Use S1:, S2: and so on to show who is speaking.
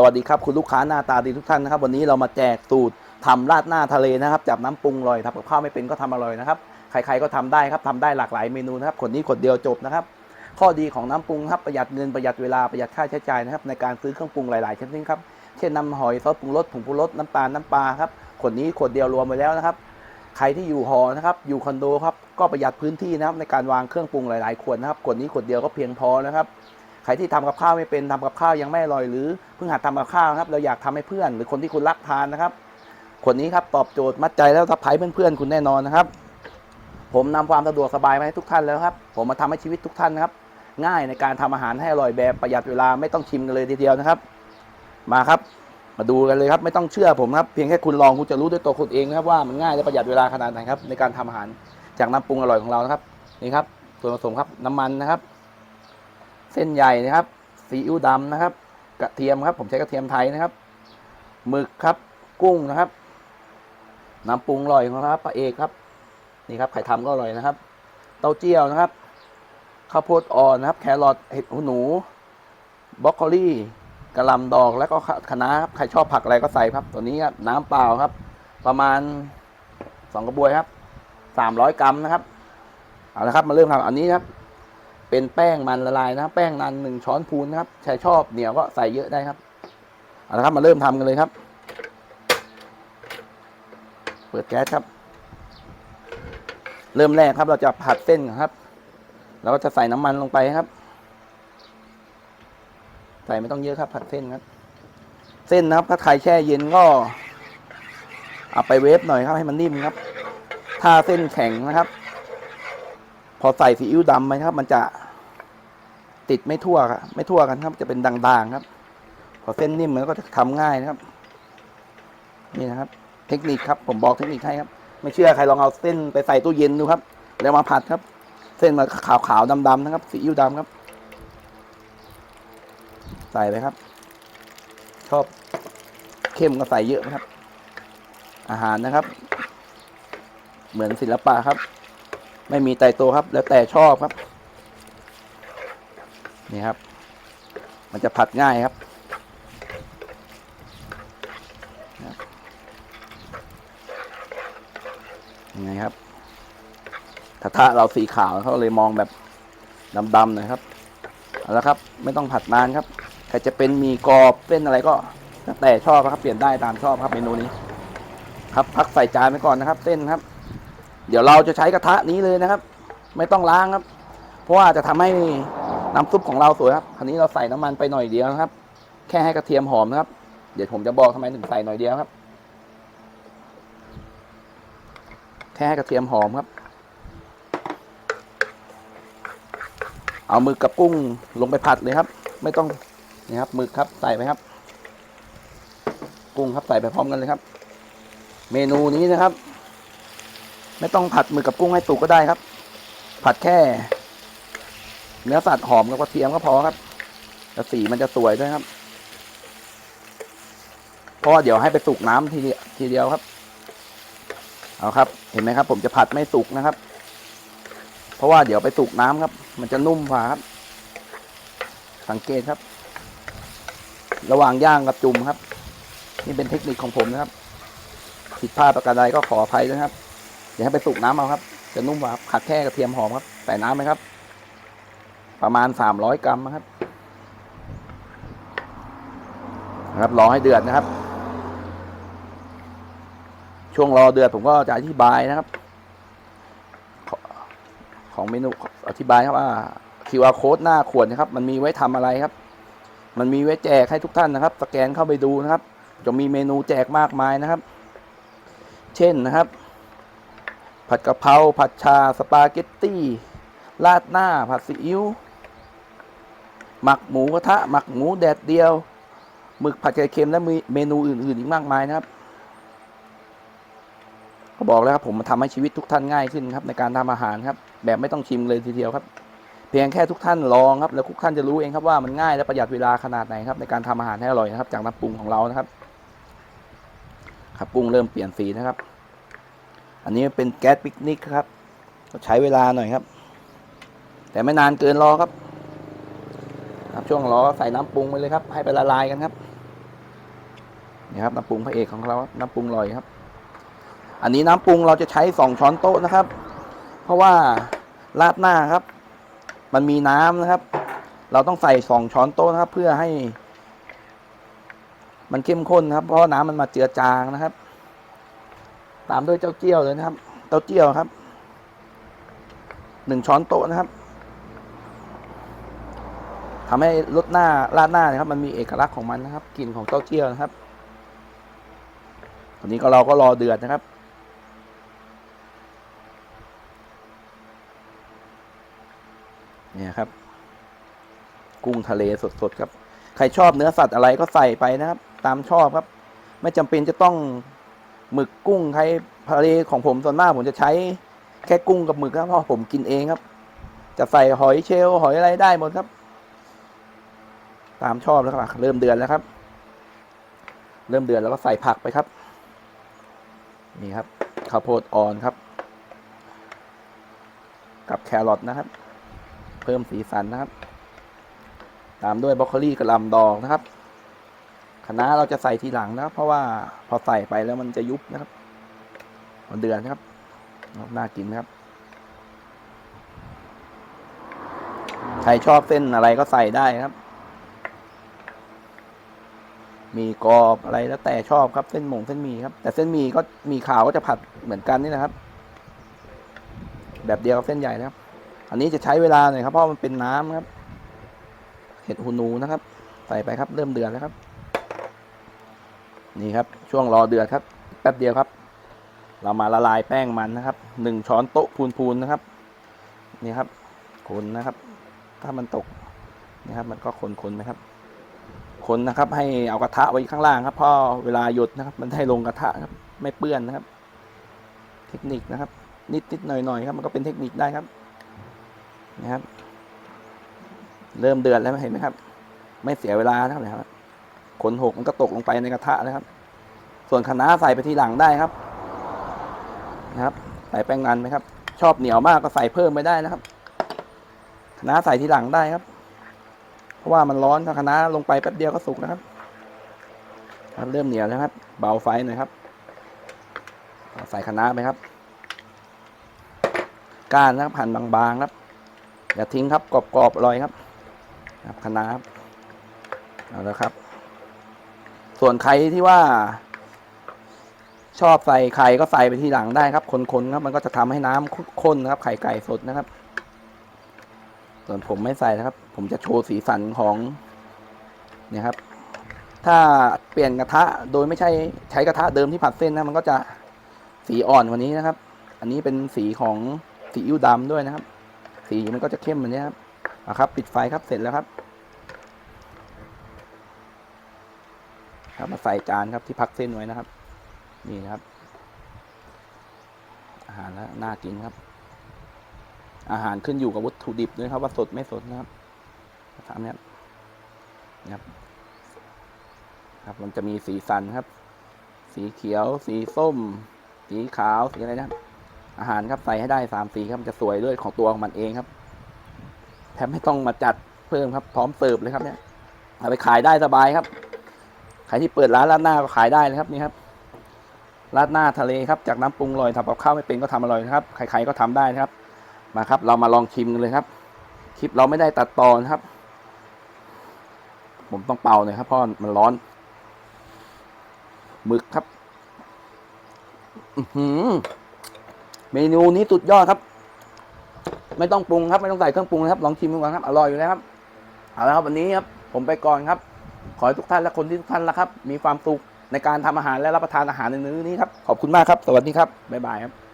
S1: สวัสดีครับคุณลูกค้าหน้าตาดีทุกท่านนะครับ วันนี้เรามาแจกสูตรทำราดหน้าทะเลนะครับจับน้ำปรุงอร่อยทำกับข้าวไม่เป็นก็ทำอร่อยนะครับใครๆก็ทำได้ครับทำได้หลากหลายเมนูนะครับขวดนี้ขวดเดียวจบนะครับ ข้อดีของน้ำปรุงครับประหยัดเงินประหยัดเวลาประหยัดค่าใช้จ่ายนะครับในการซื้อเครื่องปรุงหลายๆชนิดครับเช่นน้ำหอยซอสปรุงรสผงปรุงรสน้ำตาลน้ำปลาครับขวดนี้ขวดเดียวรวมไปแล้วนะครับใครที่อยู่หอนะครับอยู่คอนโดครับก็ประหยัดพื้นที่นะครับในการวางเครื่องปรุงหลายๆขวดนะครับขวดนี้ขวดเดียวก็เพียงพอนะครับ ครที่ทำกับข้าวไม่เป็นทำกับข้าวยังไม่อร่อยหรือเพิ่งหัดทำกับข้าวครับเราอยากทำให้เพื่อน หรือคนที่คุณรักทานนะครับขวดนี้ครับตอบโจทย์มัดใจแล้วทับไพ่เพื่อนๆคุณแน่นอนนะครับ ผมนำความสะดวกสบายมาให้ทุกท่านแล้วครับ ผมมาทำให้ชีวิตทุกท่านนะครับ ง่ายในการทำอาหารให้อร่อยแบบประหยัดเวลาไม่ต้องชิมกันเลยทีเดียวนะครับ มาครับ มาดูกันเลยครับ ไม่ต้องเชื่อผมครับเพียงแค่คุณลองคุณจะรู้ด้วยตัวคุณเองนะครับว่ามันง่ายและประหยัดเวลาขนาดไหนครับในการทำอาหารจากน้ำปรุงอร่อยของเรานะครับนี่ครับส่วนผสมครับน้ำมันนะครับ เส้นใหญ่นะครับซีอิ๊วดำนะครับ กระเทียมครับ ผมใช้กระเทียมไทยนะครับหมึกครับ กุ้งนะครับ น้ำปรุงอร่อยของครับปลาเอกครับ นี่ครับไข่ทำก็อร่อยนะครับ เต้าเจี้ยวนะครับข้าวโพดอ่อนนะครับ แครอทเห็ดหูหนูบรอกโคลีกระลำดอกแล้วก็คะน้าครับใครชอบผักอะไรก็ใส่ครับ ตัวนี้ครับน้ำเปล่าครับ ประมาณสองกระบวยครับสามร้อยกรัมนะครับเอาละครับมาเริ่มทำอันนี้ครับ เป็นแป้งมันละลายนะ แป้งนันหนึ่งช้อนพูนครับใครชอบเหนียวก็ใส่เยอะได้ครับเอาละครับมาเริ่มทำกันเลยครับ เปิดแก๊สครับ เริ่มแรกครับ เราจะผัดเส้นครับเราก็จะใส่น้ำมันลงไปครับ ใส่ไม่ต้องเยอะครับ ผัดเส้นครับ เส้นนะครับ ถ้าใครแช่เย็นก็เอาไปเวฟหน่อยครับให้มันนิ่มครับ ถ้าเส้นแข็งนะครับ พอใส่ซีอิ๊วดำไปครับ มันจะติดไม่ทั่วครับไม่ทั่วกันครับ จะเป็นด่างๆครับ พอเส้นนิ่มมันก็จะทำง่ายนะครับ นี่นะครับ เทคนิคครับผมบอกเทคนิคให้ครับ ไม่เชื่อใครลองเอาเส้นไปใส่ตู้เย็นดูครับ แล้วมาผัดครับ เส้นมันขาวขาวๆดำๆนะครับซีอิ๊วดำครับ ใส่ไปครับ ชอบเข้มก็ใส่เยอะนะครับ อาหารนะครับ เหมือนศิลปะครับ ไม่มีไตโตวครับ แล้วแต่ชอบครับ นี่ครับ มันจะผัดง่ายครับ ยังไงครับกระทะเราสีขาวเขาเลยมองแบบดำๆหน่อยครับเอาละครับ ไม่ต้องผัดนานครับใครจะเป็นมีกรอบเป็นอะไรก็แล้วแต่ชอบครับเปลี่ยนได้ตามชอบครับเมนูนี้ ครับพักใส่จานไปก่อนนะครับ เส้นครับ เดี๋ยวเราจะใช้กระทะนี้เลยนะครับ ไม่ต้องล้างครับ เพราะว่าจะทำให้น้ำซุปของเราสวยครับคราวนี้เราใส่น้ำมันไปหน่อยเดียวนะครับ แค่ให้กระเทียมหอมนะครับ เดี๋ยวผมจะบอกทำไมถึงใส่หน่อยเดียวครับ แค่ให้กระเทียมหอมครับ เอามึกกับกุ้งลงไปผัดเลยครับ ไม่ต้องนี่ครับมึกครับใส่ไปครับ กุ้งครับใส่ไปพร้อมกันเลยครับ เมนูนี้นะครับ ไม่ต้องผัดหมึกกับกุ้งให้สุกก็ได้ครับ ผัดแค่ เนื้อสัตว์หอมกับกระเทียมก็พอครับแล้วสีมันจะสวยด้วยครับเพราะเดี๋ยวให้ไปสุกน้ำทีเดียวทีเดียวครับ เอาครับ เห็นไหมครับ ผมจะผัดไม่สุกนะครับ เพราะว่าเดี๋ยวไปสุกน้ำครับ มันจะนุ่มกว่าครับ สังเกตครับ ระหว่างย่างกับจุ่มครับ นี่เป็นเทคนิคของผมนะครับ ผิดพลาดประการใดก็ขออภัยด้วยครับ ดี๋ยวให้ไปสุกน้ำเอาครับ จะนุ่มกว่าครับผัดแค่กระเทียมหอมครับ ใส่น้ำไหมครับ ประมาณสามร้อยกรัมนะครับนะครับ รอให้เดือดนะครับ ช่วงรอเดือดผมก็จะอธิบายนะครับ ของเมนูอธิบายครับว่า QR code หน้าขวดนะครับ มันมีไว้ทำอะไรครับ มันมีไว้แจกให้ทุกท่านนะครับ สแกนเข้าไปดูนะครับ จะมีเมนูแจกมากมายนะครับ เช่นนะครับ ผัดกะเพราผัดชา สปาเกตตี้ ราดหน้า ผัดซีอิ๊วหมักหมูกระทะ หมักหมูแดดเดียว หมึกผัดไข่เค็มและมีเมนูอื่น ๆ อีกมากมายนะครับ ก็บอกแล้วครับผมมาทำให้ชีวิตทุกท่านง่ายขึ้นครับ ในการทำอาหารครับ แบบไม่ต้องชิมเลยทีเดียวครับ เพียงแค่ทุกท่านลองครับ แล้วทุกท่านจะรู้เองครับว่ามันง่ายและประหยัดเวลาขนาดไหนครับ ในการทำอาหารให้อร่อยนะครับ จากน้ำปรุงของเรานะครับครับปรุงเริ่มเปลี่ยนสีนะครับ อันนี้เป็นแก๊สปิกนิกครับก็ใช้เวลาหน่อยครับ แต่ไม่นานเกินรอครับ ครับช่วงรอใส่น้ำปรุงไปเลยครับ ให้ไปละลายกันครับนี่ครับน้ำปรุงพระเอกของเราครับน้ำปรุงลอยครับ อันนี้น้ำปรุงเราจะใช้สองช้อนโต๊ะนะครับ เพราะว่าราดหน้าครับ มันมีน้ำนะครับ เราต้องใส่สองช้อนโต๊ะนะครับ เพื่อให้ มันเข้มข้นครับ เพราะว่าน้ำมันมาเจือจางนะครับ ตามด้วยเจ้าเจี้ยวเลยนะครับ เต้าเจี้ยวครับหนึ่งช้อนโต๊ะนะครับทำให้รสหน้าราดหน้านะครับ มันมีเอกลักษณ์ของมันนะครับกลิ่นของเต้าเจี้ยวนะครับตอนนี้ก็เราก็รอเดือดนะครับ เนี่ยครับ กุ้งทะเลสดๆครับ ใครชอบเนื้อสัตว์อะไรก็ใส่ไปนะครับ ตามชอบครับ ไม่จำเป็นจะต้อง หมึกกุ้งใครทะเลของผมส่วนมากผมจะใช้แค่กุ้งกับหมึกครับเพราะผมกินเองครับ จะใส่หอยเชลล์หอยอะไรได้หมดครับ ตามชอบแล้วครับเริ่มเดือนแล้วครับ เริ่มเดือนแล้วก็ใส่ผักไปครับ นี่ครับข้าวโพดอ่อนครับ กับแครอทนะครับ เพิ่มสีสันนะครับ ตามด้วยบรอกโคลีกระลำดองนะครับ คะน้าเราจะใส่ทีหลังนะครับ เพราะว่าพอใส่ไปแล้วมันจะยุบนะครับ มันเดือนครับ น่ากินนะครับ ใครชอบเส้นอะไรก็ใส่ได้ครับ มีกรอบอะไรแล้วแต่ชอบครับเส้นหมงเส้นมีครับ แต่เส้นมีก็มีขาวก็จะผัดเหมือนกันนี่นะครับ แบบเดียวกับเส้นใหญ่นะครับ อันนี้จะใช้เวลาหน่อยครับเพราะมันเป็นน้ำครับ เห็ดหูหนูนะครับ ใส่ไปครับ เริ่มเดือดแล้วครับ นี่ครับช่วงรอเดือดครับแป๊บเดียวครับ เรามาละลายแป้งมันนะครับหนึ่งช้อนโต๊ะพูนๆนะครับ นี่ครับคนนะครับ ถ้ามันตกนี่ครับ มันก็คนๆไหมครับคนนะครับให้เอากระทะไว้ข้างล่างครับเพราะเวลาหยดนะครับ มันให้ลงกระทะครับ ไม่เปื้อนนะครับ เทคนิคนะครับ นิดๆหน่อยๆครับ มันก็เป็นเทคนิคได้ครับ นะครับ เริ่มเดือดแล้วเห็นไหมครับ ไม่เสียเวลาครับนะครับ ขนหกมันก็ตกลงไปในกระทะนะครับ ส่วนคะน้าใส่ไปทีหลังได้ครับ นะครับ ใส่แป้งมันไหมครับ ชอบเหนียวมากก็ใส่เพิ่มไม่ได้นะครับคะน้าใส่ทีหลังได้ครับ เพราะว่ามันร้อนถ้าคะน้าลงไปแป๊บเดียวก็สุกนะครับครับเริ่มเหนียวแล้วครับ เบาไฟหน่อยครับ ใส่คะน้าไปครับ ก้านนะครับหั่นบางๆครับ อย่าทิ้งครับกรอบๆอร่อยครับ ครับคะน้าครับเอาแล้วครับ ส่วนใครที่ว่า ชอบใส่ไข่ก็ใส่ไปทีหลังได้ครับ คนๆครับ มันก็จะทำให้น้ำข้นนะครับ ไข่ไก่สดนะครับ ส่วนผมไม่ใส่นะครับ ผมจะโชว์สีสันของเนี่ยครับ ถ้าเปลี่ยนกระทะโดยไม่ใช่ใช้กระทะเดิมที่ผัดเส้นนะมันก็จะสีอ่อนกว่านี้นะครับ อันนี้เป็นสีของสีอิ้วดำด้วยนะครับ สีมันก็จะเข้มแบบนี้ครับเอาครับ ปิดไฟครับเสร็จแล้วครับ ครับมาใส่จานครับที่พักเส้นไว้นะครับ นี่นะครับ อาหารแล้วน่ากินครับ อาหารขึ้นอยู่กับวัตถุดิบด้วยครับ ว่าสดไม่สดนะครับถามเนี่ยนะครับ ครับ มันจะมีสีสันครับ สีเขียว สีส้ม สีขาว สีอะไรนะครับ อาหารครับใส่ให้ได้สามสีครับมันจะสวยด้วยของตัวของมันเองครับแทบไม่ต้องมาจัดเพิ่มครับ พร้อมเสิร์ฟเลยครับเนี่ยเอาไปขายได้สบายครับ ใครที่เปิดร้านราดหน้าก็ขายได้เลยครับนี่ครับราดหน้าทะเลครับจากน้ำปรุงอร่อยทำกับข้าวไม่เป็นก็ทำอร่อยนะครับใครๆก็ทำได้นะครับ มาครับ เรามาลองชิมกันเลยครับ คลิปเราไม่ได้ตัดตอนครับ ผมต้องเป่าหน่อยครับเพราะมันร้อนหมึกครับอือหือเมนูนี้สุดยอดครับ ไม่ต้องปรุงครับ ไม่ต้องใส่เครื่องปรุงนะครับ ลองชิมดูก่อนครับ อร่อยอยู่แล้วครับ เอาละครับวันนี้ครับ ผมไปก่อนครับ ขอให้ทุกท่านและคนที่ทุกท่านละครับ มีความสุขในการทำอาหารและรับประทานอาหารในมื้อนี้ครับ ขอบคุณมากครับ สวัสดีครับ บ๊ายบายครับ